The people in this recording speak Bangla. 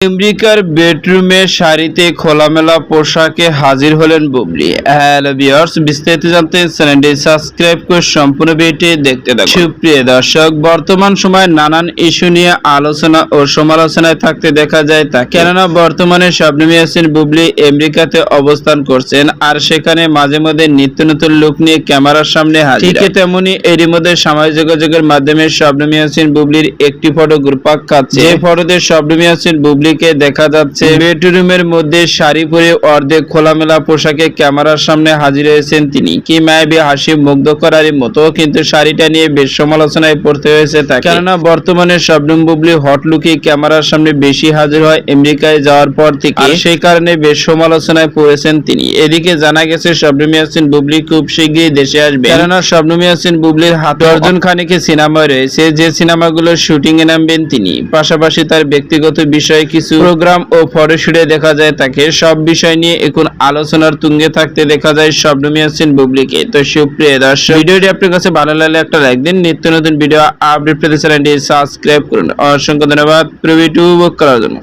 আমেরিকার বেডরুমে শাড়িতে খোলামেলা পোশাকে হাজির হলেন বুবলি। হ্যালো ভিউয়ার্স বিস্তারিত জানতে চ্যানেলটি সাবস্ক্রাইব করে সম্পূর্ণ ভিডিওটি দেখতে থাকুন। সুপ্রিয় দর্শক বর্তমান সময়ে নানান ইস্যু নিয়ে আলোচনা ও সমালোচনায় থাকতে দেখা যায় তা। কেননা বর্তমানে শবনম ইয়াসিন বুবলি আমেরিকাতে অবস্থান করছেন আর সেখানে মাঝে মধ্যে নিত্য নতুন লুক নিয়ে ক্যামেরার সামনে হাজির। ঠিক তেমনি এরই মধ্যে সামাজিক যোগাযোগের মাধ্যমে শবনম ইয়াসিন বুবলির একটি ফটো গ্রুপাক খাচ্ছে। যে ফটোতে শবনম ইয়াসিন বুবলিকে দেখা যাচ্ছে, বেডরুমের মধ্যে শাড়ি পরে অর্ধেক খোলামেলা পোশাকে ক্যামেরার সামনে হাজির হয়েছেন তিনি। কি মায়াবী হাসি মুগ্ধ করার মতো কিন্তু শাড়িটা নিয়ে বেশ সমালোচনায় পড়তে হয়েছে তাকে। কেননা বর্তমানে শবনম বুবলি হট লুকে ক্যামেরার সামনে বেশি হাজির হয় আমেরিকায় যাওয়ার পর থেকে। সেই কারণে বেশ সমালোচনায় পড়েছেন তিনি। এদিকে জানা গেছে, শবনম ইয়াসিন বুবলি খুব শীঘ্রই দেশে আসবে। কেননা শবনম ইয়াসিন বুবলির হাতে অর্জন খানিকে সিনেমা রয়েছে। যে সিনেমাগুলোর শুটিং এ নামবেন তিনি। পাশাপাশি তার ব্যক্তিগত বিষয়ে কিছু প্রোগ্রাম ও ফটোশুটে দেখা যায় তাকে। সব বিষয় নিয়ে এখন আলোচনার তুঙ্গে থাকতে দেখা যায় শবনম ইয়াসিন বুবলিকে। তো সুপ্রিয় দর্শক, ভিডিওটি আপনার কাছে ভালো লাগলে একটা লাইক দিন। নিত্য নতুন ভিডিও আপডেট পেতে চ্যানেলটি সাবস্ক্রাইব করুন। অসংখ্য ধন্যবাদ। প্রিভিউ করার জন্য।